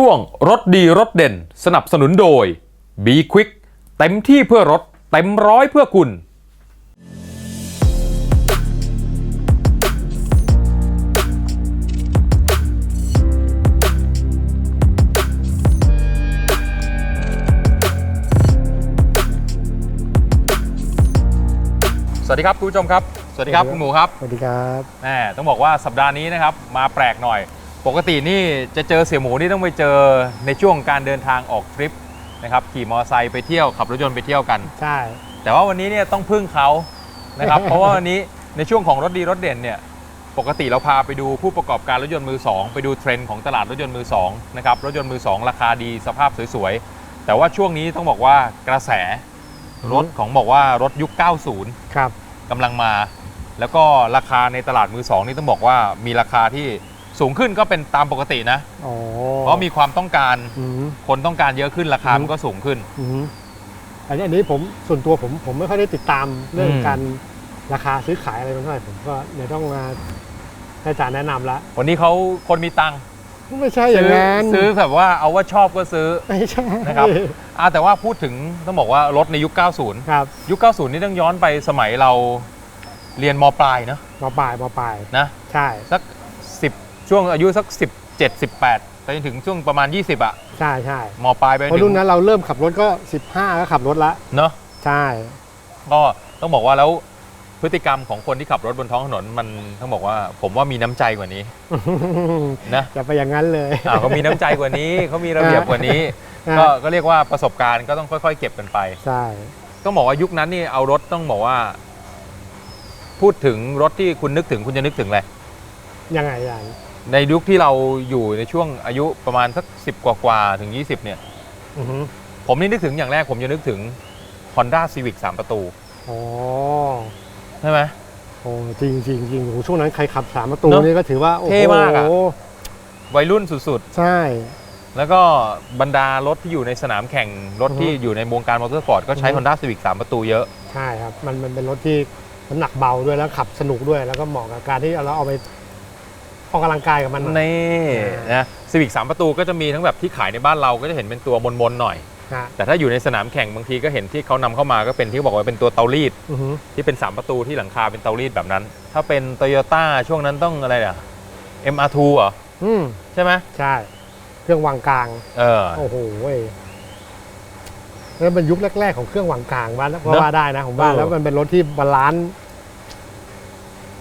ช่วงรถดีรถเด่น สนับสนุนโดย B Quick เต็มที่เพื่อรถ เต็มร้อยเพื่อคุณ สวัสดีครับคุณผู้ชมครับ สวัสดีครับคุณหมูครับ สวัสดีครับ แหมต้องบอกว่าสัปดาห์นี้นะครับ มาแปลกหน่อย ปกตินี่จะเจอเสี่ยหมูนี่ต้องไปเจอในช่วงการเดินทางออกทริปนะครับขี่มอเตอร์ไซค์ไปเที่ยวขับรถยนต์ไปเที่ยวกัน ใช่ แต่ว่าวันนี้เนี่ยต้องพึ่งเขานะครับ เพราะว่าวันนี้ในช่วงของรถดีรถเด่นเนี่ยปกติเราพาไปดูผู้ประกอบการรถยนต์มือสองไปดูเทรนด์ของตลาดรถยนต์มือสองนะครับรถยนต์มือสองราคาดีสภาพสวยๆ แต่ว่าช่วงนี้ต้องบอกว่ากระแสรถของบอกว่ารถยุค 90 ครับกำลังมา แล้วก็ราคาในตลาดมือสองนี่ต้องบอกว่ามีราคาที่ สูงขึ้นก็เป็นตามปกตินะ อ๋อเพราะมีความต้องการอืม คนต้องการเยอะขึ้นราคาอืม มันก็สูงขึ้น อืมอันนี้อันนี้ผมส่วนตัวผมผมไม่ค่อยได้ติดตามเรื่องอืม การราคาซื้อขายอะไรมันเท่าไหร่ผมก็เดี๋ยวต้องมาให้อาจารย์แนะนำละวันนี้เขาคนมีตังค์ไม่ใช่อย่างนั้นซื้อแบบว่าเอาว่าชอบก็ซื้อ ไม่ใช่นะครับ อ่าแต่ว่าพูดถึงต้องบอกว่ารถในยุค 90 ครับยุค 90 นี่ต้องย้อนไปสมัยเราเรียนมปลายเนอะมาปลายมาปลายนะ ใช่ สัก10 ช่วงอายุสัก 17 18ไปจนถึงช่วงประมาณ 20อะใช่ใช่มปลายไปจเพราะถึรุ่นงนั้นเราเริ่มขับรถก็ 15 ก็ขับรถละ เนาะใช่ ก็ต้องบอกว่าแล้วพฤติกรรมของคนที่ขับรถบนท้องถนนมันต้องบอกว่า ผมว่ามีน้ำใจกว่านี้นะ จะไปอย่างนั้นเลย อ่าเขามีน้ำใจกว่านี้ เขามีระเบียบกว่านี้ อ่า ก็ก็เรียกว่าประสบการณ์ก็ต้องค่อย ๆ เก็บกันไป ใช่ ต้องบอกว่ายุคนั้นนี่เอารถต้องบอกว่า พูดถึงรถที่คุณนึกถึงคุณจะนึกถึงอะไรยังไงอย่าง ในยุคที่เราอยู่ในช่วงอายุประมาณสักสิบกว่าๆถึง 20 เนี่ย อือฮึผมนี่นึกถึงอย่างแรกผมจะนึกถึง Honda Civic 3 ประตูอ๋อใช่ไหม โอ้จริงจริงจริงโอ้โหช่วงนั้นใครขับสามประตูเนอะนี่ก็ถือว่าโอ้โหเท่มากอะ วัยรุ่นสุดใช่ ๆ แล้วก็บรรดารถที่อยู่ในสนามแข่ง รถที่อือฮึอยู่ในวงการมอเตอร์สปอร์ตก็ใช้ อือฮึ Honda Civic 3 ประตูเยอะ ใช่ครับ มันมันเป็นรถที่น้ำหนักเบาด้วยแล้วขับสนุกด้วยแล้วก็เหมาะกับการที่เราเอาไป ออกกำลังกายกับมันหน่อย นี่อ่านนะ Civic 3ประตูก็จะมีทั้งแบบที่ขายในบ้านเราก็จะเห็นเป็นตัวมนๆหน่อย ฮะแต่ถ้าอยู่ในสนามแข่งบางทีก็เห็นที่เขานำเข้ามาก็เป็นที่บอกว่าเป็นตัวเตารีด อือฮึที่เป็น 3 ประตูที่หลังคาเป็นเตารีดแบบนั้น ถ้าเป็น t o y ยต้ช่วงนั้นต้องอะไรอะ MR2 เหรอ อืมใช่ไหมใช่ เครื่องวางกลาง เออ โอ้โหเว้ยนั่นเป็นยุคแรก ๆ ของเครื่องวางกลางว่าก็เนอะว่าได้นะผมว่า เออ แล้วมันเป็นรถที่บาลานซ์อา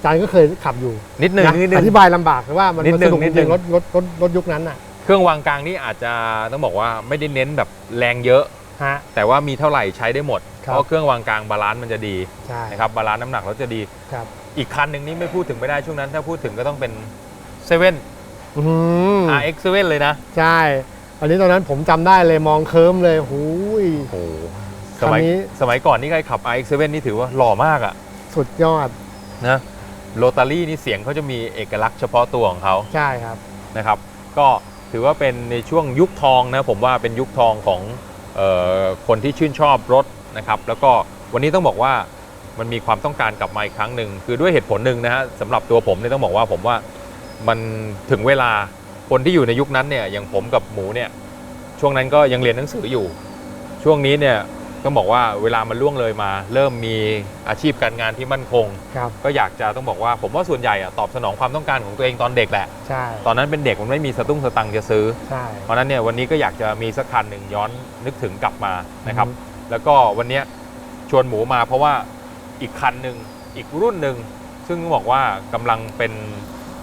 จารย์ก็เคยขับอยู่นิดหนึ่งนะนิดหนึ่องธิบายลำบากแต่ว่ามันนิดมันหนึ่สงนุกนิจดหนึ่ริงงๆรถรถรถรถยุคนั้นน่ะเครื่องวางกลางนี่อาจจะต้องบอกว่าไม่ได้เน้นแบบแรงเยอะฮะแต่ว่ามีเท่าไหร่ใช้ได้หมดครับเพราะเครื่องวางกลางบาลานซ์มันจะดีใช่นะครับบาลานซ์น้ำหนักรถจะดีครับอีกคันหนึ่งนี่ไม่พูดถึงไม่ได้ช่วงนั้น ถ้าพูดถึงก็ต้องเป็น7อืม RX 7เลยนะ ใช่อันนี้ตอนนั้นผมจำได้เลยมองเคิร์มเลยหูยโอ้โหสคันมัยนี้สมัยก่อนนี่ใครขับ RX 7นี่ถือว่าหล่อมากอะสุดยอดนะ โรตารี่นี่เสียงเขาจะมีเอกลักษณ์เฉพาะตัวของเขาใช่ครับนะครับ ก็ถือว่าเป็นในช่วงยุคทองนะผมว่าเป็นยุคทองของเออคนที่ชื่นชอบรถนะครับ แล้วก็วันนี้ต้องบอกว่ามันมีความต้องการกลับมาอีกครั้งหนึ่งคือด้วยเหตุผลหนึ่งนะฮะสำหรับตัวผมเนี่ยต้องบอกว่าผมว่ามันถึงเวลาคนที่อยู่ในยุคนั้นเนี่ยอย่างผมกับหมูเนี่ยช่วงนั้นก็ยังเรียนหนังสืออยู่ ช่วงนี้เนี่ย ต้องบอกว่าเวลามันล่วงเลยมา เริ่มมีอาชีพการงานที่มั่นคง ครับ ก็อยากจะต้องบอกว่าผมว่าส่วนใหญ่อะตอบสนองความต้องการของตัวเองตอนเด็กแหละ ใช่ตอนนั้นเป็นเด็กมันไม่มีสตุ้งสตังค์จะซื้อ ใช่ เพราะฉะนั้นเนี่ยวันนี้ก็อยากจะมีสักคันหนึ่งย้อนนึกถึงกลับมานะครับ อืมแล้วก็วันเนี้ยชวนหมูมาเพราะว่าอีกคันหนึ่งอีกรุ่นหนึ่งซึ่งต้องบอกว่ากำลังเป็น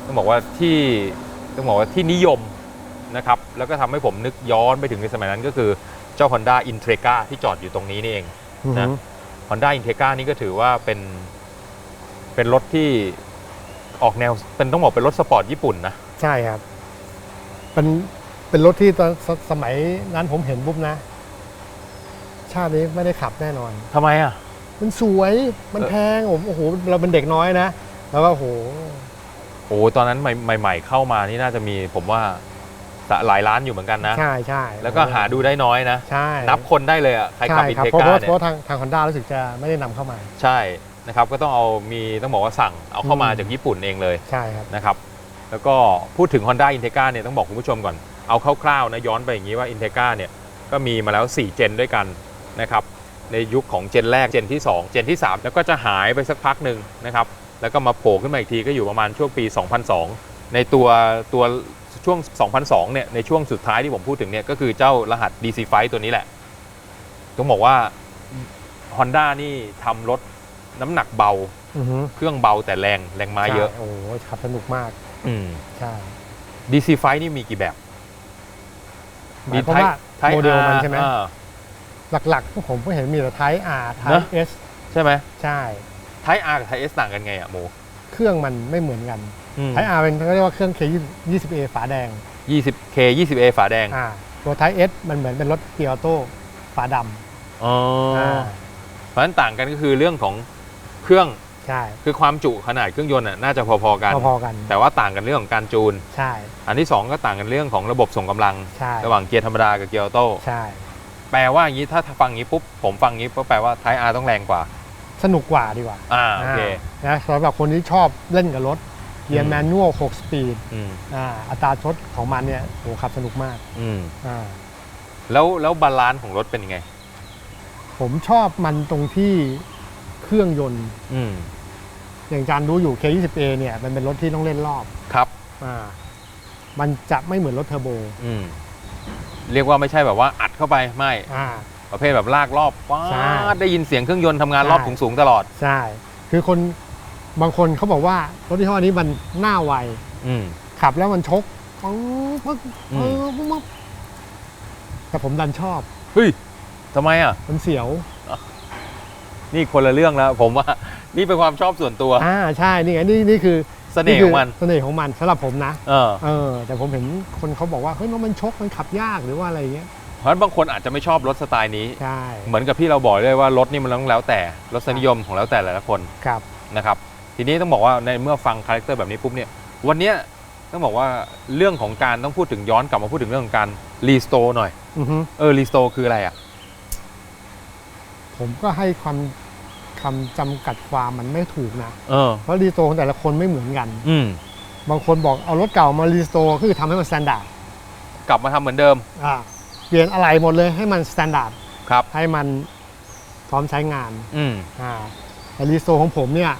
ต้องบอกว่าที่ต้องบอกว่าที่นิยมนะครับ แล้วก็ทำให้ผมนึกย้อนไปถึงในสมัยนั้นก็คือ เจ้า Honda i n t r e g a ที่จอดอยู่ตรงนี้นี่เองอือฮึนะ Honda i n t r e g a นี่ก็ถือว่าเป็น เป็นรถที่ออกแนวเป็นต้องบอกเป็นรถสปอร์ตญี่ปุ่นนะ ใช่ครับ เป็นเป็นรถที่ตอนสสมัยนั้นผมเห็นปุ๊บนะ ชาตินี้ไม่ได้ขับแน่นอน ทำไมอะ มันสวยมันเออแพงผมโอ้โหเราเป็นเด็กน้อยนะ แล้วก็โอ้โห โอ้ตอนนั้นใหม่ๆเข้ามานี่น่าจะมีผมว่า หลายล้านอยู่เหมือนกันนะ ใช่ใช่แล้วก็หาดูได้น้อยนะ ใช่นับคนได้เลยอะใครใช่ขับอินครับเทเพราะกาเพราะเนี่เพราะยทางทางฮอนด้ารู้สึกจะไม่ได้นำเข้ามา ใช่นะครับก็ต้องเอามีต้องบอกว่าสั่งเอาเข้ามาอืมจากญี่ปุ่นเองเลยใช่ครับนะครับ แล้วก็พูดถึง Honda i n t e g r a เนี่ยต้องบอกคุณผู้ชมก่อนเอาคร่าวๆนะย้อนไปอย่างนี้ว่า Integra เนี่ยก็มีมาแล้ว 4 เจนด้วยกันนะครับในยุคของเจนแรกเจนที่ 2 เจนที่ 3 แล้วก็จะหายไปสักพักหนึ่งนะครับแล้วก็มาโผล่ขึ้นมาอีกทีก็อยู่ประมาณช่วงปี 2002 ในตัวตัว ช่วง 2002 เนี่ย ในช่วงสุดท้ายที่ผมพูดถึงเนี่ยก็คือเจ้ารหัส DC5 ตัวนี้แหละ ต้องบอกว่า Honda นี่ทำรถน้ำหนักเบา อือฮึเครื่องเบาแต่แรงแรงม้าเยอะ ใช่โอ้โหขับสนุกมาก อืม ใช่ DC5 นี่มีกี่แบบ หมายความว่า Type โมเดล R มันใช่ไหม อ่า หลักๆ ผมก็เห็นมีแต่ไทป์อาร์ไทนะป์เอสใช่ไหมใช่ Type R กับ Type S ต่างกันไงอะโม เครื่องมันไม่เหมือนกันอืม ไทป์อาร์เป็นเขาเรียกว่าเครื่อง K 20 A ฝาแดง 20K 20A ฝาแดงอ่าตัวไทป์เอสมันเหมือนเป็นรถเกียร์ออโต้ฝาดอ๋อำออ่าเพราะฉะนั้นต่างกันก็คือเรื่องของเครื่องใช่คือความจุขนาดเครื่องยนต์น่ะน่าจะพอๆกัน พอๆกันแต่ว่าต่างกันเรื่องของการจูน ใช่อันที่2ก็ต่างกันเรื่องของระบบส่งกำลัง ใช่ระหว่างเกียร์ธรรมดากับเกียร์ออโต้ใช่ แปลว่าอย่างนี้ถ้าฟังอย่างนี้ปุ๊บผมฟังอย่างนี้ก็แปลว่า Type R ต้องแรงกว่าสนุกกว่าดีกว่าอ่าโอเคานะสำหรับคนที่ชอบเล่นกับรถ เกียอืร์มแมนนวล6สปีดอืมอ่าอัตราชดของมันเนี่ยโหขับสนุกมากอืมอ่าแล้วแล้วบาลานซ์ของรถเป็นยังไง ผมชอบมันตรงที่เครื่องยนต์อืมอย่างจานรู้อยู่ K20A เนี่ยมันเป็นรถที่ต้องเล่นรอบครับอ่ามันจะไม่เหมือนรถเทอร์โบอืมเรียกว่าไม่ใช่แบบว่าอัดเข้าไปไม่อ่าประเภทแบบลากรอบว้าใช่ดได้ยินเสียงเครื่องยนต์ทำงานใช่รอบสูงๆตลอด ใช่ คือคน บางคนเขาบอกว่ารถที่ห้อนี้มันหน้าไวอืมขับแล้วมันชกปึ๊บปึ๊บอืมปึ๊บปึ๊บแต่ผมดันชอบเฮ้ยทำไมอะ มันเสียว นี่คนละเรื่องแล้ว ผมว่า นี่เป็นความชอบส่วนตัว อ่าใช่นี่ไงนี่นี่คือเสน่ห์ของมันคืเสน่ห์ของมันสำหรับผมนะ เออ เออ แต่ผมเห็นคนเขาบอกว่าเฮ้ยมันมันชกมันขับยากหรือว่าอะไรเงี้ย เพราะฉะนั้นบางคนอาจจะไม่ชอบรถสไตล์นี้ ใช่ เหมือนกับที่เราบอกเลยว่ารถนี่มันต้องแล้วแต่รสนิยมของแล้วแต่แต่ละคน ครับ นะครับ ทีนี้ต้องบอกว่าในเมื่อฟังคาแรคเตอร์แบบนี้ปุ๊บเนี่ยวันเนี้ยต้องบอกว่าเรื่องของการต้องพูดถึงย้อนกลับมาพูดถึงเรื่องของการรีสโตร์หน่อยอือฮึเออรีสโตร์คืออะไรอะ ผมก็ให้ความคำจำกัดความมันไม่ถูกนะ เออ เพราะรีสโตร์ของแต่ละคนไม่เหมือนกัน อืมบางคนบอกเอารถเก่ามารีสโตร์ก็คือทำให้มันสแตนดาร์ดกลับมาทำเหมือนเดิมอ่าเปลี่ยนอะไรหมดเลยให้มันสแตนดาร์ดครับ ให้มันพร้อมใช้งานอืม อ่าแต่รีสโตร์ของผมเนี่ย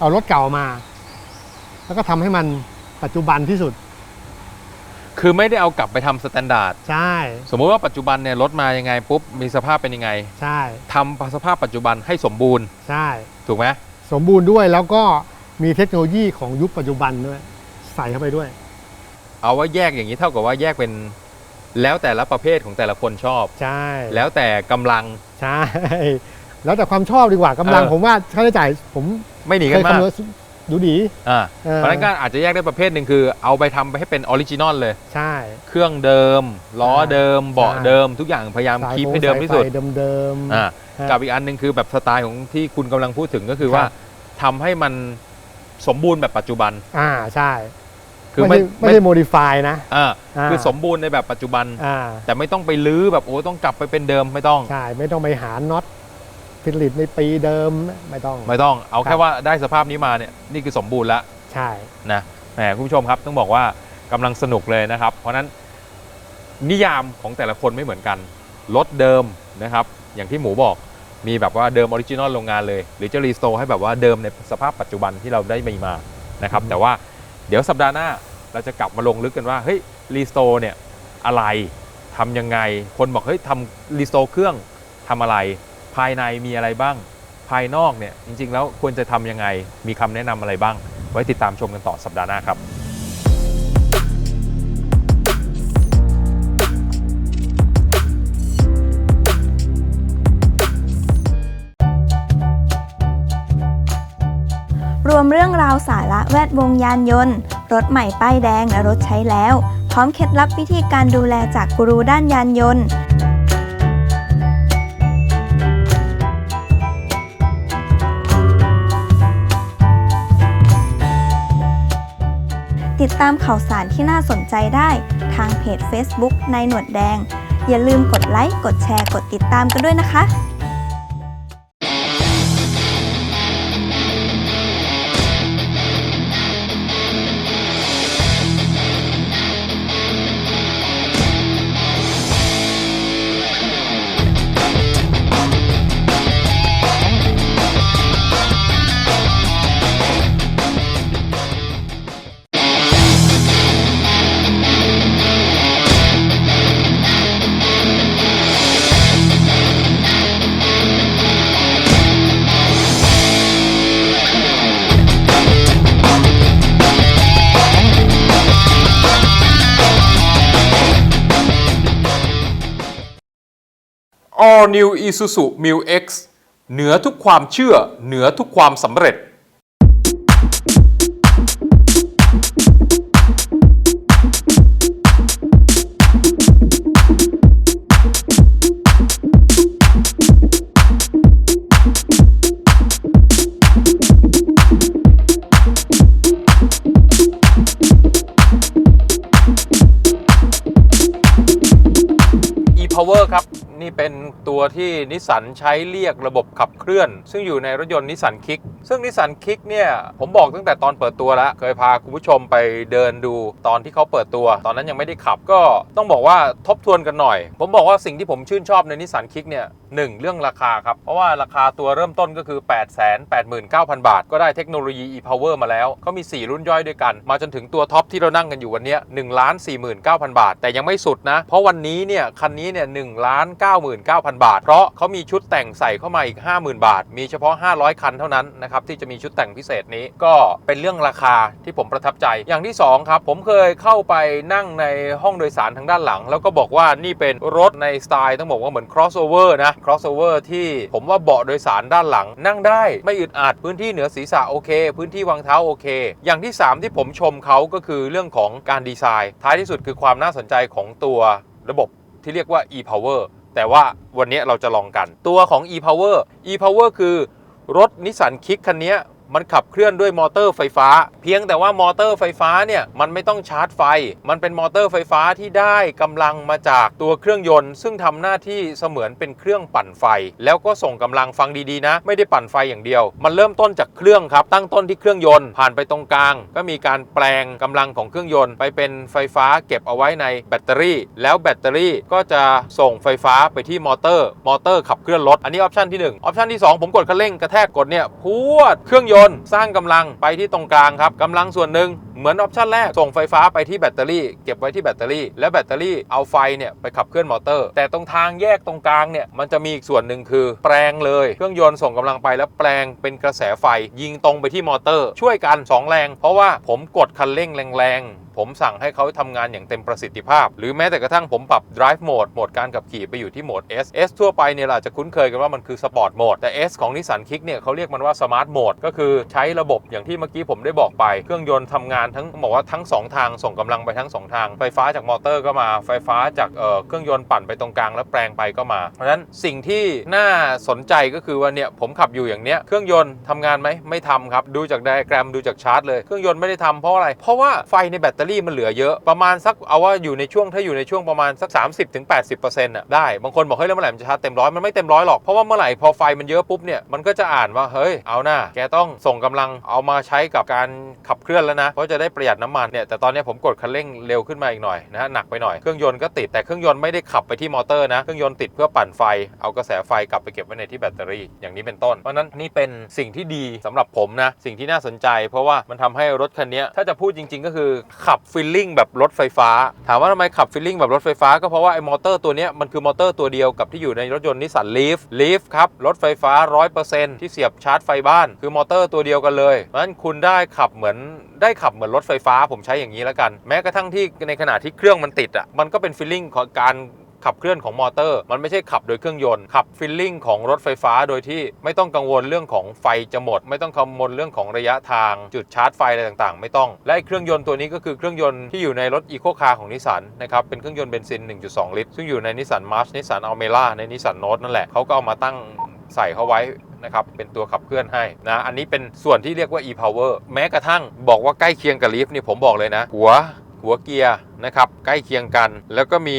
เอารถเก่ามา แล้วก็ทำให้มันปัจจุบันที่สุด คือไม่ได้เอากลับไปทำสแตนดาร์ดใช่ สมมุติว่าปัจจุบันเนี่ยรถมายังไงปุ๊บมีสภาพเป็นยังไงใช่ ทำสภาพปัจจุบันให้สมบูรณ์ใช่ ถูกไหมสมบูรณ์ด้วยแล้วก็มีเทคโนโลยีของยุคปัจจุบันด้วย ใส่เข้าไปด้วย เอาว่าแยกอย่างนี้เท่ากับว่าแยกเป็นแล้วแต่ละประเภทของแต่ละคนชอบ ใช่ แล้วแต่กำลัง ใช่ แล้วแต่ความชอบดีกว่า กำลังเออ ผมว่าค่าใช้จ่ายผม ไม่หนีเคกันยมากคำนวณดูดี อ่าเออ เพราะฉะนั้นก็อาจจะแยกได้ประเภทหนึ่งคือ เอาไปทำไปให้เป็นออริจินอลเลย ใช่ เครื่องเดิม ล้อเดิม เบาะใช่เดิม ทุกอย่างพยายามสายคีปฟงให้เดิมที่สุด สายไฟเดิมๆ อ่า ฮะกับอีกอันหนึ่งคือแบบสไตล์ของที่คุณกำลังพูดถึงก็คือว่าครับทำให้มันสมบูรณ์แบบปัจจุบัน อ่าใช่คือไม่ไม่ใช่ไม่ได้โมดิฟายนะอ่าาคือสมบูรณ์ในแบบปัจจุบัน อ่าแต่ไม่ต้องไปลื้อแบบโอ้ต้องกลับไปเป็นเดิมไม่ต้อง ใช่ไม่ต้องไปหาน็อต ผลิตในปีเดิมไม่ต้อง ไม่ต้องเอาครัแค่บว่าได้สภาพนี้มาเนี่ยนี่คือสมบูรณ์แล้วใช่นะแหมคุณผู้ชมครับต้องบอกว่ากำลังสนุกเลยนะครับ เพราะฉะนั้นนิยามของแต่ละคนไม่เหมือนกันรถเดิมนะครับ อย่างที่หมูบอกมีแบบว่าเดิมออริจินอลโรงงานเลย หรือจะรีสโตร์ให้แบบว่าเดิมในสภาพปัจจุบันที่เราได้มีมานะครับแต่ว่าเดี๋ยวสัปดาห์หน้าเราจะกลับมาลงลึกกันว่าเฮ้ยรีสโตร์เนี่ยอะไรทำยังไง คนบอกเฮ้ยทำรีสโตร์เครื่องทำอะไร ภายในมีอะไรบ้าง ภายนอกเนี่ยจริง ๆ แล้วควรจะทำยังไง มีคำแนะนำอะไรบ้าง ไว้ติดตามชมกันต่อสัปดาห์หน้าครับรวมเรื่องราวสาระแวดวงยานยนต์ รถใหม่ป้ายแดงและรถใช้แล้ว พร้อมเคล็ดลับวิธีการดูแลจากกูรูด้านยานยนต์ ติดตามข่าวสารที่น่าสนใจได้ทางเพจ Facebook นายหนวดแดง อย่าลืมกดไลค์ กดแชร์ กดติดตามกันด้วยนะคะ All New Isuzu Mu X เหนือทุกความเชื่อ เหนือทุกความสำเร็จ e-power ครับ นี่เป็นตัวที่นิสสันใช้เรียกระบบขับเคลื่อน ซึ่งอยู่ในรถยนต์นิสสันคิกซึ่งนิสสันคิกเนี่ย ผมบอกตั้งแต่ตอนเปิดตัวแล้ว เคยพาคุณผู้ชมไปเดินดูตอนที่เขาเปิดตัว ตอนนั้นยังไม่ได้ขับก็ต้องบอกว่าทบทวนกันหน่อย ผมบอกว่าสิ่งที่ผมชื่นชอบในนิสสันคิกเนี่ย หนึ่งเรื่องราคาครับ เพราะว่าราคาตัวเริ่มต้นก็คือ 8 8 9 0 0 0 บาท ก็ได้เทคโนโลยี e-power มาแล้วเขามี 4 รุ่นย่อยด้วยกัน มาจนถึงตัวท็อปที่เรานั่งกันอยู่วันนี้1 4 9 0 0 0 บาท แต่ยังไม่สุดนะ เพราะวันนี้เนี่ย คันนี้เนี่ย1 9 9 0 0 0 บาท เพราะเขามีชุดแต่งใส่เข้ามาอีก 50,000 บาท มีเฉพาะ 500 คันเท่านั้นนะครับที่จะมีชุดแต่งพิเศษนี้ก็เป็นเรื่องราคาที่ผมประทับใจอย่างที่2ครับผมเคยเข้าไปนั่งในห้องโดยสารทางด้านหลัง แล้วก็บอกว่านี่เป็นรถในสไตล์ต้องบอกว่าเหมือน crossover นะ crossover ที่ผมว่าเบาะโดยสารด้านหลัง นั่งได้ไม่อึดอัดพื้นที่เหนือศีรษะโอเค พื้นที่วางเท้าโอเค อย่างที่ 3 ที่ผมชมเขาก็คือเรื่องของการดีไซน์ ท้ายที่สุดคือความน่าสนใจของตัวระบบที่เรียกว่า e-power แต่ว่าวันนี้เราจะลองกัน ตัวของ e-power e-power คือรถนิสสันคิกคันนี้ มันขับเคลื่อนด้วยมอเตอร์ไฟฟ้า เพียงแต่ว่ามอเตอร์ไฟฟ้าเนี่ยมันไม่ต้องชาร์จไฟ มันเป็นมอเตอร์ไฟฟ้าที่ได้กำลังมาจากตัวเครื่องยนต์ ซึ่งทำหน้าที่เสมือนเป็นเครื่องปั่นไฟ แล้วก็ส่งกำลังฟังดีๆนะ ไม่ได้ปั่นไฟอย่างเดียว มันเริ่มต้นจากเครื่องครับตั้งต้นที่เครื่องยนต์ผ่านไปตรงกลาง ก็มีการแปลงกำลังของเครื่องยนต์ ไปเป็นไฟฟ้าเก็บเอาไว้ในแบตเตอรี่ แล้วแบตเตอรี่ก็จะส่งไฟฟ้าไปที่มอเตอร์ มอเตอร์ขับเคลื่อนรถอันนี้ออปชันที่1ออปชันที่ 2 ผมกดคันเร่งกระแทกกดเนี่ยพวดเครื่องยนนสร้างกำลังไปที่ตรงกลางครับกำลังส่วนหนึ่งเหมือนออปชันแรกส่งไฟฟ้าไปที่แบตเตอรี่เก็บไว้ที่แบตเตอรี่ และแบตเตอรี่เอาไฟเนี่ยไปขับเคลื่อนมอเตอร์ แต่ตรงทางแยกตรงกลางเนี่ยมันจะมีอีกส่วนหนึ่งคือ แปลงเลยเครื่องยนต์ส่งกำลังไปแล้วแปลงเป็นกระแสไฟ ยิงตรงไปที่มอเตอร์ ช่วยกัน 2 แรง เพราะว่าผมกดคันเร่งแรงๆผมสั่งให้เขาทำงานอย่างเต็มประสิทธิภาพ หรือแม้แต่กระทั่งผมปรับ drive mode โหมดการขับขี่ไปอยู่ที่โหมด S S ทั่วไปเนี่ยเราจะคุ้นเคยกันว่ามันคือ sport mode แต่ S ของ Nissan Kick เนี่ยเขาเรียกมันว่า smart mode ก็คือใช้ระบบอย่างที่เมื่อกี้ผมได้บอกไป เครื่องยนต์ทำงานทั้งบอกว่าทั้ง 2 ทางส่งกำลังไปทั้ง 2 ทาง ไฟฟ้าจากมอเตอร์ก็มาไฟฟ้าจากเเครื่องยนต์ปั่นไปตรงกลางแล้วแปลงไปก็มา เพราะฉะนั้นสิ่งที่น่าสนใจก็คือว่าเนี่ยผมขับอยู่อย่างเนี้ยเครื่องยนต์ทำงานไหมไม่ทำครับดูจากไดอะแกรมดูจากชาร์ตเลยเครื่องยนต์ไม่ได้ทำเพราะอะไรเพราะว่าไฟในแบตเตอรี่มันเหลือเยอะประมาณสักเอาว่าอยู่ในช่วงถ้าอยู่ในช่วงประมาณสัก 30-80%อะได้ บางคนบอกเฮ้ยแล้วเมื่อไหร่มันจะชาร์จเต็มร้อยมันไม่เต็มร้อยหรอกเพราะว่าเมื่อไหร่พอไฟมันเยอะปุ๊บเนี่ยมันก็จะอ่านว่าเฮ้ยเอาหน้าแกต้องส่งกำลังเอามาใช้กับการขับเคลื่อนแล้วนะเพราะจะได้ประหยัดน้ำมันเนี่ยแต่ตอนนี้ผมกดคันเร่งเร็วขึ้นมาอีกหน่อยนะฮะหนักไปหน่อยเครื่องยนต์ก็ติดแต่เครื่องยนต์ไม่ได้ขับไปที่มอเตอร์นะเครื่องยนต์ติดเพื่อปั่นไฟเอากระแสไฟกลับไปเก็บไว้ในที่แบตเตอรี่อย่างนี้เป็นต้น เพราะนั้นนี่เป็นสิ่งที่ดีสำหรับผมนะสิ่งที่น่าสนใจ เพราะว่ามันทำให้รถคันนี้ถ้าจะพูดจริง ๆ ก็คือขขับฟิลลิ่งแบบรถไฟฟ้า ถามว่าทำไมขับฟิลลิ่งแบบรถไฟฟ้าก็เพราะว่าไอ้มอเตอร์ตัวนี้มันคือมอเตอร์ตัวเดียวกับที่อยู่ในรถยนต์นิสสันลีฟลีฟครับ รถไฟฟ้า 100%ที่เสียบชาร์จไฟบ้าน คือมอเตอร์ตัวเดียวกันเลยเพราะฉะนั้นคุณได้ขับเหมือนได้ขับเหมือนรถไฟฟ้าผมใช้อย่างนี้แล้วกัน แม้กระทั่งที่ในขณะที่เครื่องมันติดอะมันก็เป็นฟิลลิ่งของการ ขับเคลื่อนของมอเตอร์ มันไม่ใช่ขับโดยเครื่องยนต์ ขับฟิลลิ่งของรถไฟฟ้าโดยที่ไม่ต้องกังวลเรื่องของไฟจะหมด ไม่ต้องกังวลเรื่องของระยะทางจุดชาร์จไฟอะไรต่างๆ ไม่ต้อง และเครื่องยนต์ตัวนี้ก็คือเครื่องยนต์ที่อยู่ในรถอีโคคาร์ของนิสสันนะครับเป็นเครื่องยนต์เบนซิน 1.2 ลิตร ซึ่งอยู่ในนิสสันมาร์ชนิสสันอัลเมล่าในนิสสันโนตนั่นแหละเขาก็เอามาตั้งใส่เข้าไว้นะครับ เป็นตัวขับเคลื่อนให้นะ อันนี้เป็นส่วนที่เรียกว่า e-power แม้กระทั่งบอกว่าใกล้เคียงกับลีฟนี่ผมบอกเลยนะ หัวหัวเกียร์ นะครับใกล้เคียงกัน แล้วก็มี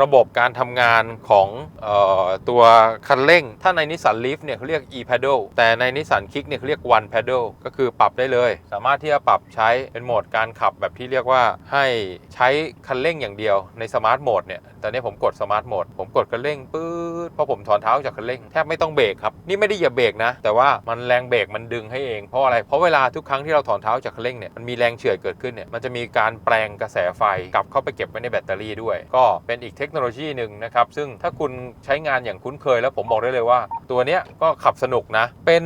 ระบบการทำงานของออตัวคันเร่ง ถ้าในนิสสันลีฟเนี่ยเขาเรียก e paddle แต่ในนิสสันคิกเนี่ยเขาเรียก one paddle ก็คือปรับได้เลย สามารถที่จะปรับใช้เป็นโหมดการขับแบบที่เรียกว่าให้ใช้คันเร่งอย่างเดียวในสมาร์ทโหมดเนี่ยตอนนี้ผมกดสมาร์ทโหมดผมกดคันเร่งปื๊ดพอผมถอนเท้าจากคันเร่งแทบไม่ต้องเบรกครับนี่ไม่ได้เหยียบเบรกนะ แต่ว่ามันแรงเบรกมันดึงให้เองเพราะอะไรเพราะเวลาทุกครั้งที่เราถอนเท้าจากคันเร่งเนี่ยมันมีแรงเฉื่อยเกิดขึ้นเนี่ยมันจะมีการแปลงกระแสไฟกลับเข้าไปเก็บไว้ในแบตเตอรี่ด้วย ก็เป็นอีกเทคโนโลยีหนึ่งนะครับซึ่งถ้าคุณใช้งานอย่างคุ้นเคยแล้วผมบอกได้เลยว่า ตัวเนี้ยก็ขับสนุกนะ เป็น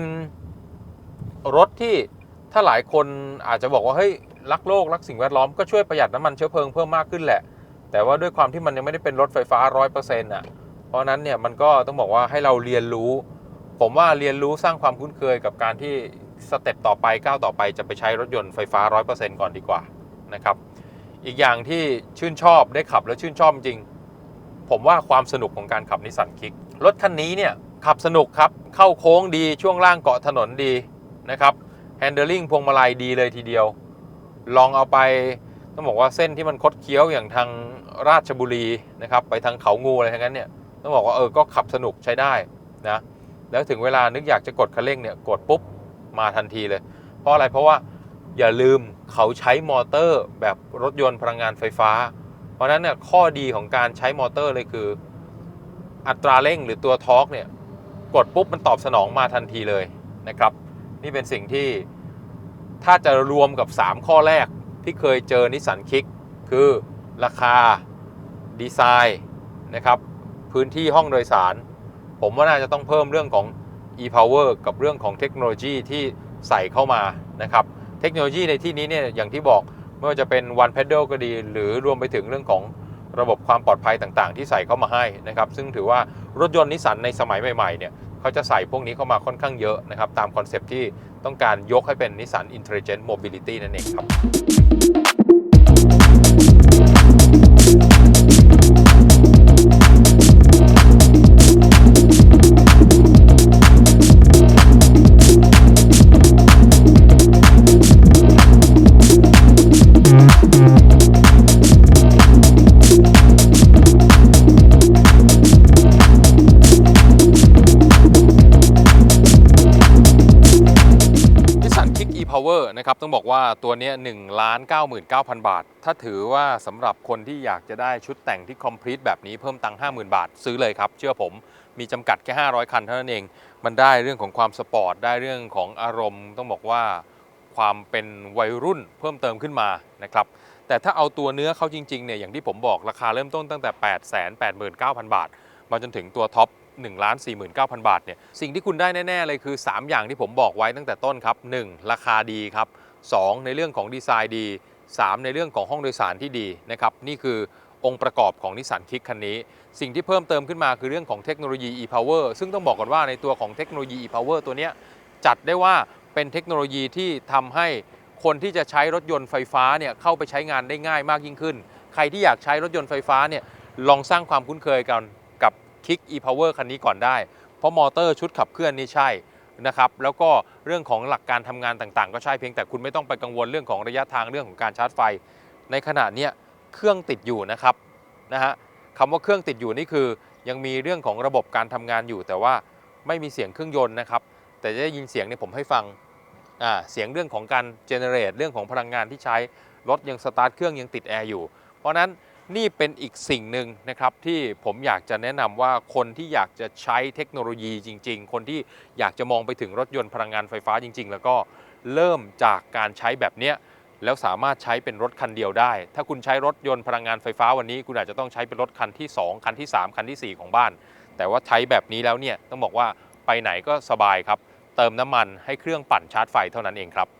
รถที่ถ้าหลายคนอาจจะบอกว่าเฮ้ยรักโลกรักสิ่งแวดล้อมก็ช่วยประหยัดน้ำมันเชื้อเพลิงเพิ่มมากขึ้นแหละ แต่ว่าด้วยความที่มันยังไม่ได้เป็นรถไฟฟ้า 100%อน่ะเพราะฉะนั้นเนี่ยมันก็ต้องบอกว่าให้เราเรียนรู้ ผมว่าเรียนรู้สร้างความคุ้นเคยกับการที่สเต็ปต่อไปก้าวต่อไปจะไปใช้รถยนต์ไฟฟ้า 100%ก่อนดีกว่านะครับ อีกอย่างที่ชื่นชอบได้ขับแล้วชื่นชอบจริง ผมว่าความสนุกของการขับนิสสันคิกรถคันนี้เนี่ยขับสนุกครับ เข้าโค้งดีช่วงล่างเกาะถนนดีนะครับแฮนเดิลลิ่งพวงมาลัยดีเลยทีเดียว ลองเอาไปต้องบอกว่าเส้นที่มันคดเคี้ยวอย่างทางราชบุรีนะครับไปทางเขางูอะไรทั้งนั้นเนี่ยต้องบอกว่าเออก็ขับสนุกใช้ได้นะแล้วถึงเวลานึกอยากจะกดคันเร่งเนี่ยกดปุ๊บมาทันทีเลย เพราะอะไรเพราะว่า อย่าลืมเขาใช้มอเตอร์แบบรถยนต์พลังงานไฟฟ้า เพราะฉะนั้นเนี่ยข้อดีของการใช้มอเตอร์เลยคือ อัตราเร่งหรือตัวทอร์กเนี่ยกดปุ๊บมันตอบสนองมาทันทีเลยนะครับ นี่เป็นสิ่งที่ถ้าจะรวมกับ 3 ข้อแรกที่เคยเจอนิสสันคิกคือราคาดีไซน์นะครับพื้นที่ห้องโดยสาร ผมว่าน่าจะต้องเพิ่มเรื่องของ e-power กับเรื่องของเทคโนโลยีที่ใส่เข้ามานะครับ เทคโนโลยีในที่นี้เนี่ยอย่างที่บอกไม่ว่าจะเป็น one pedal ก็ดี หรือรวมไปถึงเรื่องของระบบความปลอดภัยต่างๆ ที่ใส่เข้ามาให้นะครับ ซึ่งถือว่ารถยนต์นิสสันในสมัยใหม่ๆเนี่ยเขาจะใส่พวกนี้เข้ามาค่อนข้างเยอะนะครับ ตามคอนเซปต์ที่ต้องการยกให้เป็นนิสสัน Intelligent Mobility นั่นเองครับ นะครับต้องบอกว่าตัวนี้1ล้าน99,000บาท ถ้าถือว่าสำหรับคนที่อยากจะได้ชุดแต่งที่ complete แบบนี้เพิ่มตังค์50,000บาท ซื้อเลยครับ เชื่อผมมีจำกัดแค่ 500 คันเท่านั้นเอง มันได้เรื่องของความสปอร์ตได้เรื่องของอารมณ์ ต้องบอกว่าความเป็นวัยรุ่นเพิ่มเติมขึ้นมานะครับแต่ถ้าเอาตัวเนื้อเขาจริงๆเนี่ยอย่างที่ผมบอกราคาเริ่มต้นตั้งแต่ 8 8 9 0 0 0 บาท มาจนถึงตัวท็อป 1ล้าน49,000 บาทเนี่ยสิ่งที่คุณได้แน่ ๆ เลยคือ 3 อย่างที่ผมบอกไว้ตั้งแต่ต้นครับ 1. ราคาดีครับ 2. ในเรื่องของดีไซน์ดี 3. ในเรื่องของห้องโดยสารที่ดีนะครับนี่คือองค์ประกอบของนิสสันคิกคันนี้ สิ่งที่เพิ่มเติมขึ้นมาคือเรื่องของเทคโนโลยี e-power ซึ่งต้องบอกก่อนว่าในตัวของเทคโนโลยี e-power ตัวเนี้ยจัดได้ว่าเป็นเทคโนโลยีที่ทำให้คนที่จะใช้รถยนต์ไฟฟ้าเนี่ยเข้าไปใช้งานได้ง่ายมากยิ่งขึ้น ใครที่อยากใช้รถยนต์ไฟฟ้าเนี่ยลองสร้างความคุ้นเคยกัน กับ Kick e-power คันนี้ก่อนได้ เพราะมอเตอร์ชุดขับเคลื่อนนี่ใช่นะครับแล้วก็เรื่องของหลักการทำงานต่างๆ ก็ใช่เพียงแต่คุณไม่ต้องไปกังวลเรื่องของระยะทางเรื่องของการชาร์จไฟ ในขณะนี้เครื่องติดอยู่นะครับนะฮะคำว่าเครื่องติดอยู่นี่คือ ยังมีเรื่องของระบบการทำงานอยู่ แต่ว่าไม่มีเสียงเครื่องยนต์นะครับแต่จะได้ยินเสียงเนี่ยผมให้ฟังอ่าเสียงเรื่องของการเจเนเรตเรื่องของพลังงานที่ใช้รถยังสตาร์ทเครื่องยังติดแอร์อยู่ เพราะนั้น นี่เป็นอีกสิ่งหนึ่งนะครับที่ผมอยากจะแนะนำว่าคนที่อยากจะใช้เทคโนโลยีจริง ๆ คนที่อยากจะมองไปถึงรถยนต์พลังงานไฟฟ้าจริง ๆ แล้วก็เริ่มจากการใช้แบบเนี้ยแล้วสามารถใช้เป็นรถคันเดียวได้ ถ้าคุณใช้รถยนต์พลังงานไฟฟ้าวันนี้ คุณอาจจะต้องใช้เป็นรถคันที่ 2 คันที่ 3 คันทีสี่4 ของบ้าน แต่ว่าใช้แบบนี้แล้วเนี่ยต้องบอกว่าไปไหนก็สบายครับ เติมน้ำมันให้เครื่องปั่นชาร์จไฟเท่านั้นเองครับ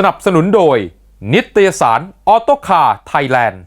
สนับสนุนโดย นิตยสารออโตคาไทยแลนด์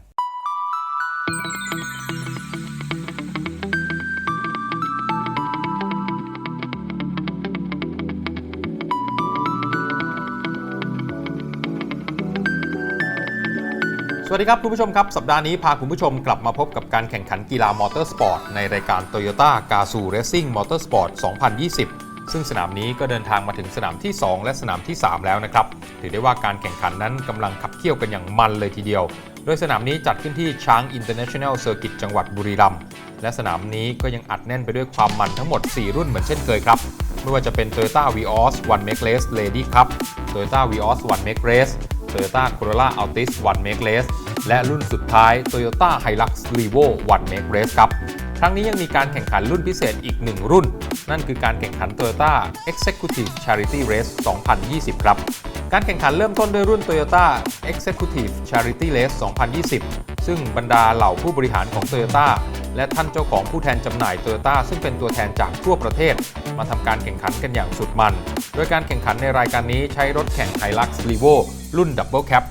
สวัสดีครับคุณผู้ชมครับ สัปดาห์นี้พาคุณผู้ชมกลับมาพบกับการแข่งขันกีฬามอเตอร์สปอร์ตในรายการ Toyota g a z o o Racing Motorsport 2020 ซึ่งสนามนี้ก็เดินทางมาถึงสนามที่ 2 และสนามที่ 3 แล้วนะครับ ถือได้ว่าการแข่งขันนั้นกำลังขับเคี่ยวกันอย่างมันเลยทีเดียว โดยสนามนี้จัดขึ้นที่ช้าง International Circuit จังหวัดบุรีรัมย์และสนามนี้ก็ยังอัดแน่นไปด้วยความมันทั้งหมด 4 รุ่นเหมือนเช่นเคยครับ ไม่ว่าจะเป็น Toyota Vios One Make Race Lady Cup Toyota Vios One Make Race Toyota Corolla Altis One Make Race และรุ่นสุดท้าย Toyota Hilux Revo One Make Race ครับ ครั้งนี้ยังมีการแข่งขันรุ่นพิเศษอีกหนึ่งรุ่น นั่นคือการแข่งขัน Toyota Executive Charity Race 2020 ครับ การแข่งขันเริ่มต้นด้วยรุ่น Toyota Executive Charity Race 2020 ซึ่งบรรดาเหล่าผู้บริหารของ Toyota และท่านเจ้าของผู้แทนจำหน่าย Toyota ซึ่งเป็นตัวแทนจากทั่วประเทศ มาทำการแข่งขันกันอย่างสุดมัน โดยการแข่งขันในรายการนี้ใช้รถแข่ง Hilux Revo รุ่น Double Cab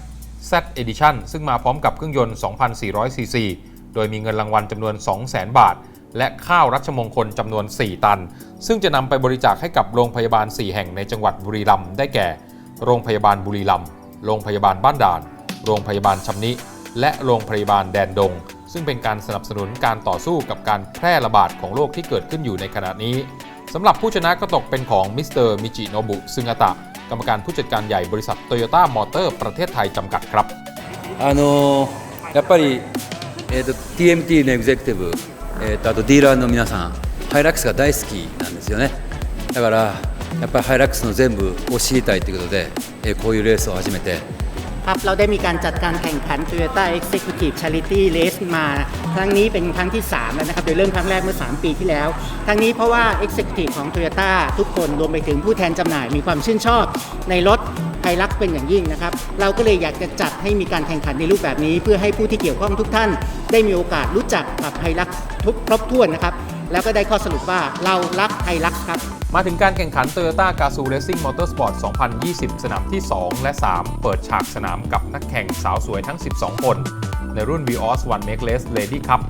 Z Edition ซึ่งมาพร้อมกับเครื่องยนต์ 2,400ซีซี โดยมีเงินรางวัลจำนวน 200,000 บาท และข้าวรัชมงคลจำนวน 4 ตัน ซึ่งจะนำไปบริจาคให้กับโรงพยาบาล 4 แห่งในจังหวัดบุรีรัมย์ได้แก่ โรงพยาบาลบุรีรัมย์ โรงพยาบาลบ้านด่าน โรงพยาบาลชำนิ และโรงพยาบาลแดนดง ซึ่งเป็นการสนับสนุนการต่อสู้กับการแพร่ระบาดของโรคที่เกิดขึ้นอยู่ในขณะนี้ สำหรับผู้ชนะก็ตกเป็นของมิสเตอร์มิจิโนบุซึงะตะ กรรมการผู้จัดการใหญ่บริษัทโตโยต้ามอเตอร์ประเทศไทยจำกัดครับ あのーやっぱり、 えー、と TMT のエグゼクティブ、えー、とあとディーラーの皆さんハイラックスが大好きなんですよねだからやっぱりハイラックスの全部を知りたいということで、えーこういうレースを始めて ครับเราได้มีการจัดการแข่งขัน Toyota Executive Charity Race มา ครั้งนี้เป็นครั้งที่ 3 แล้วนะครับ โดยเริ่มครั้งแรกเมื่อ 3 ปีที่แล้ว ครั้งนี้เพราะว่า Executive ของ Toyota ทุกคนรวมไปถึงผู้แทนจำหน่ายมีความชื่นชอบ ในรถ ไฮรักเป็นอย่างยิ่งนะครับ เราก็เลยอยากจะจัดให้มีการแข่งขันในรูปแบบนี้ เพื่อให้ผู้ที่เกี่ยวข้องทุกท่าน ได้มีโอกาสรู้จักกับไฮรักทุกครบถ้วนนะครับ แล้วก็ได้ข้อสรุปว่าเรารักไฮรักครับ มาถึงการแข่งขัน Toyota g a z o Racing Motorsport 2020 สนามที่ 2 และ 3 เปิดฉากสนามกับนักแข่งสาวสวยทั้ง 12 คน ในรุ่น Vios One Make Race Lady Cup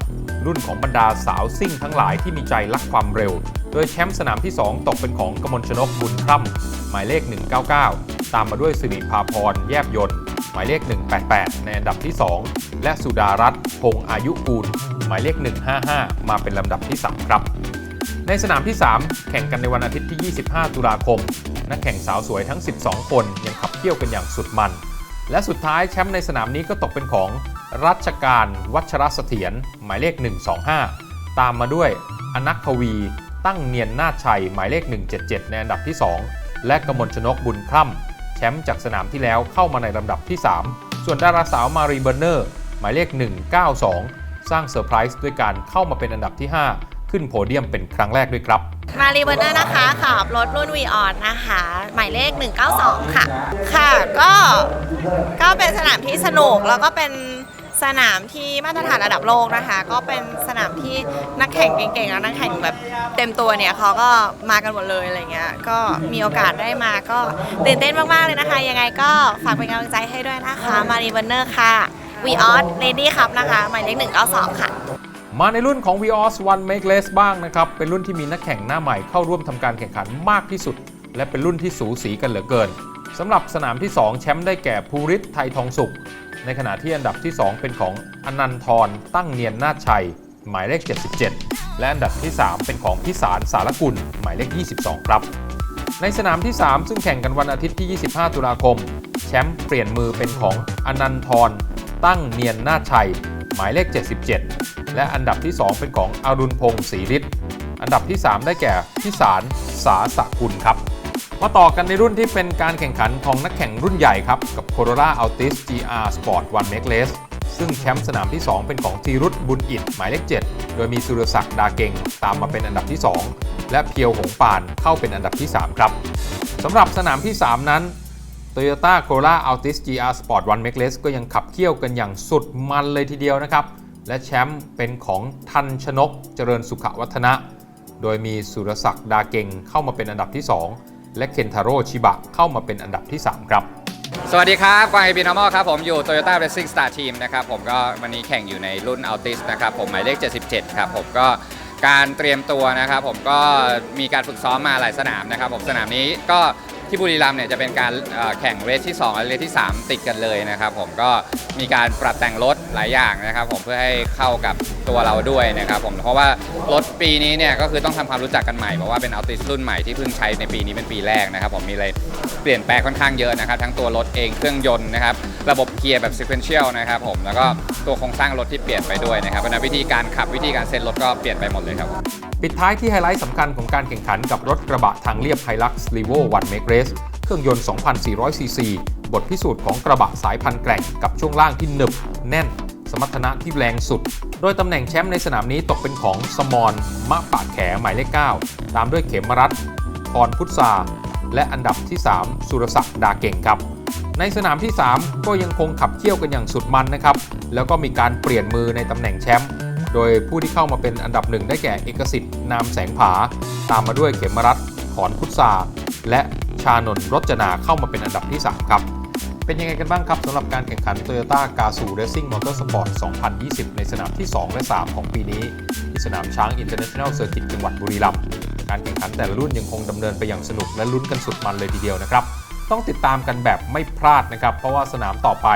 รุ่นของบรรดาสาวซิ่งทั้งหลายที่มีใจรักความเร็ว โดยแชมป์สนามที่ 2 ตกเป็นของกมลชนกบุญคร่ำหมายเลข 199 ตามมาด้วยสิริภาพร แยบยนต์ หมายเลข 188 ในอันดับที่ 2 และสุดารัตน์พงอายุกูล หมายเลข 155 มาเป็นลำดับที่ 3 ครับ ในสนามที่ 3 แข่งกันในวันอาทิตย์ที่ 25 ตุลาคม นักแข่งสาวสวยทั้ง 12 คนยังขับเคี่ยวกันอย่างสุดมัน และสุดท้ายแชมป์ในสนามนี้ก็ตกเป็นของรัชการวัชรเสถียรหมายเลข 125 ตามมาด้วยอนักควี ตั้งเนียนนาชัย หมายเลข 177 ในอันดับที่ 2 และกมลชนกบุญคล่ำ ชมป์จากสนามที่แล้วเข้ามาในลำดับที่ 3 ส่วนดาราสาวมารีเบอร์เนอร์ หมายเลข 192 สร้างเซอร์ไพรส์ด้วยการเข้ามาเป็นอันดับที่ 5 ขึ้นโพเดียมเป็นครั้งแรกด้วยครับมารีเบอร์เนอร์นะคะขับรถรุ่นวีออนนะคะ หมายเลข 192 ค่ะ ค่ะก็ก็เป็นสนามที่สนุกแล้วก็เป็น สนามที่มาตรฐานระดับโลกนะคะ ก็เป็นสนามที่นักแข่งเก่งๆแล้วนักแข่งแบบเต็มตัวเนี่ยเขาก็มากันหมดเลยอะไรเงี้ยก็มีโอกาสได้มาก็ตื่นเต้นมากๆเลยนะคะ ยังไงก็ฝากเป็นกำลังใจให้ด้วยนะคะมารีเบอร์เนอร์ค่ะ v ีออสเลดี้ครับนะคะหมายเลข192ค่ะมาในรุ่นของ Vios One Make Race บ้างนะครับ เป็นรุ่นที่มีนักแข่งหน้าใหม่เข้าร่วมทำการแข่งขันมากที่สุด และเป็นรุ่นที่สูสีกันเหลือเกินสำหรับสนามที่ 2 แชมป์ได้แก่ภูริศไทยทองสุข ในขณะที่อันดับที่ 2 เป็นของอนันทรตั้งเนียนนาชัย หมายเลข 77 และอันดับที่ 3 เป็นของพิสารสารกุล หมายเลข 22 ครับ ในสนามที่ 3 ซึ่งแข่งกันวันอาทิตย์ที่ 25 ตุลาคม แชมป์เปลี่ยนมือเป็นของอนันทรตั้งเนียนนาชัย หมายเลข 77 และอันดับที่ 2 เป็นของอรุณพงศ์ศรีฤทธิ์อันดับที่ 3 ได้แก่พิสารสาสกุลครับ มาต่อกันในรุ่นที่เป็นการแข่งขันของนักแข่งรุ่นใหญ่ครับ กับ Corolla Altis GR Sport One Make Race ซึ่งแชมป์สนามที่ 2 เป็นของธีรุธบุญอิดหมายเลข 7 โดยมีสุรศักดิ์ดาเก่งตามมาเป็นอันดับที่ 2 และเพียวหงปานเข้าเป็นอันดับที่ 3 ครับสำหรับสนามที่ 3 นั้น Toyota Corolla Altis GR Sport One Make Race ก็ยังขับเคี่ยวกันอย่างสุดมันเลยทีเดียวนะครับ และแชมป์เป็นของทันชนกเจริญสุขวัฒนะ โดยมีสุรศักดิ์ดาเก่งเข้ามาเป็นอันดับที่ 2 และเคนทาโร่ชิบะเข้ามาเป็นอันดับที่ 3 ครับสวัสดีครับกวางเอบีนอมอครับ ผมอยู่ Toyota Racing Star Team นะครับ ผมก็วันนี้แข่งอยู่ในรุ่น Altis นะครับ ผมหมายเลข 77 ครับ ผมก็การเตรียมตัวนะครับ ผมก็มีการฝึกซ้อมมาหลายสนามนะครับ ผมสนามนี้ก็ ที่บุรีรัมย์เนี่ยจะเป็นการแข่งเรสที่ 2 และเรสที่ 3 ติดกันเลยนะครับผมก็มีการปรับแต่งรถหลายอย่างนะครับ ผมเพื่อให้เข้ากับตัวเราด้วยนะครับผมเพราะว่ารถปีนี้เนี่ยก็คือต้องทำความรู้จักกันใหม่เพราะว่าเป็น Altis รุ่นใหม่ที่เพิ่งใช้ในปีนี้เป็นปีแรกนะครับ ผมมีอะไรเปลี่ยนแปลงค่อนข้างเยอะนะครับ ทั้งตัวรถเองเครื่องยนต์นะครับระบบเกียร์แบบ sequential นะครับผมแล้วก็ตัวโครงสร้างรถที่เปลี่ยนไปด้วยนะครับเพราะนั้นวิธีการขับวิธีการเซ็ตรถก็เปลี่ยนไปหมดเลยครับปิดท้ายที่ไฮไลท์สำคัญของการแข่งขันกับรถกระบะทางเรียบ Hilux Levo 1 Make Race เเครื่องยนต์ 2,400 ซีซี บทพิสูจน์ของกระบะสายพันธุ์แกร่งกับช่วงล่างที่หนึบ แน่น สมรรถนะที่แรงสุด โดยตำแหน่งแชมป์ในสนามนี้ตกเป็นของสมอนมะปาแขหมายเลข 9 ตามด้วยเขมรัตพรพุทธาและอันดับที่ 3 สุรศักดิ์ดาเก่งครับ ในสนามที่ 3 ก็ยังคงขับเคี่ยวกันอย่างสุดมันนะครับ แล้วก็มีการเปลี่ยนมือในตำแหน่งแชมป์โดยผู้ที่เข้ามาเป็นอันดับหนึ่งได้แก่เอกสิทธิ์นามแสงผา ตามมาด้วยเขมรัตขอนพุทธาและ ชานนท์รจนาเข้ามาเป็นอันดับที่ 3 ครับ เป็นยังไงกันบ้างครับสำหรับการแข่งขัน Toyota g a z o Racing Motorsport 2020 ในสนามที่ 2 และ 3 ของปีนี้ ที่สนามช้าง International Circuit จังหวัดบุรีรัมย์การแข่งขันแต่ละรุ่นยังคงดำเนินไปอย่างสนุกและลุ้นกันสุดมันเลยทีเดียวนะครับต้องติดตามกันแบบไม่พลาดนะครับ เพราะว่าสนามต่อไป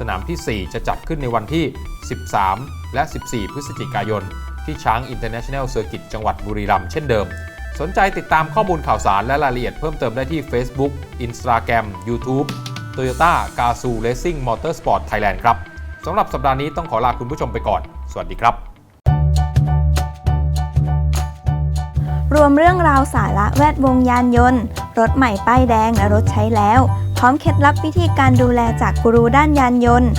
สนามทีสี่4 จะจัดขึ้นในวันที่ 13 และ 14 พฤศจิกายน ที่ช้าง International Circuit จังหวัดบุรีรัมย์เช่นเดิม สนใจติดตามข้อมูลข่าวสารและรายละเอียดเพิ่มเติมได้ที่ Facebook Instagram YouTube Toyota g a z o Racing Motorsport Thailand ครับสำหรับสัปดาห์นี้ต้องขอลาคุณผู้ชมไปก่อน สวัสดีครับ รวมเรื่องราวสาระแวดวงยานยนต์ รถใหม่ป้ายแดงและรถใช้แล้ว พร้อมเคล็ดลับวิธีการดูแลจากกูรูด้านยานยนต์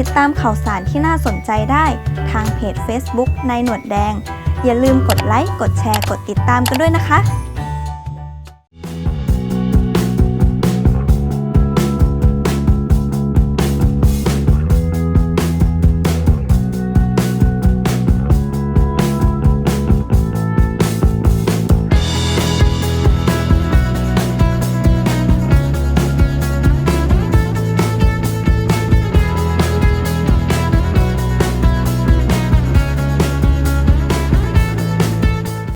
ติดตามข่าวสารที่น่าสนใจได้ ทางเพจ Facebook นายหนวดแดง อย่าลืมกดไลค์ กดแชร์ กดติดตามกันด้วยนะคะ